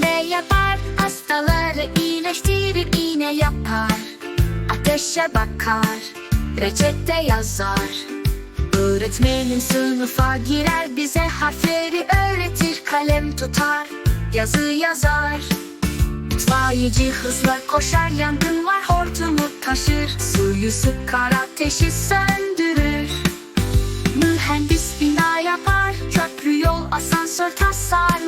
ne yapar? Hastaları iyileştirir iğne yapar. Ateşe bakar, reçete yazar. Öğretmenim sınıfa girer bize harfleri öğretir Kalem tutar, yazı yazar. İtfaiyeci hızla koşar yangın var hortumu taşır. Suyu sıkar ateşi söndürür. Mühendis bina yapar köprü yol asansör tasar.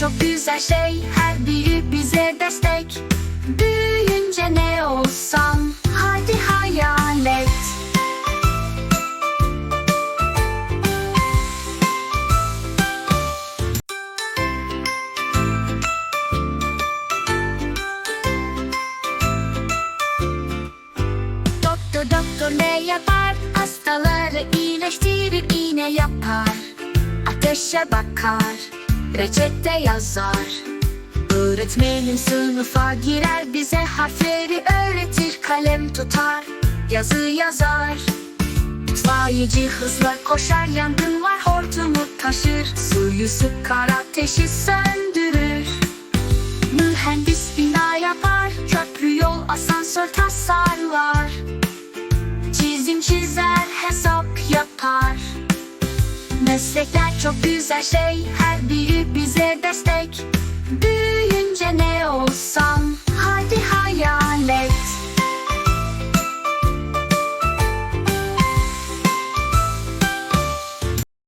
Çok güzel şey Her biri bize destek. Büyüyünce ne olsam Hadi hayal et. Doktor doktor ne yapar? Hastaları iyileştirir iğne yapar. Ateşe bakar, reçete yazar. Öğretmenin sınıfa girer bize harfleri öğretir Kalem tutar, yazı yazar. İtfaiyeci hızla koşar yangın var hortumu taşır Suyu sıkar ateşi söndürür. Mühendis bina yapar Köprü yol asansör tasarlar. Çizim çizer hesap Meslekler çok güzel şey Her biri bize destek. Olsam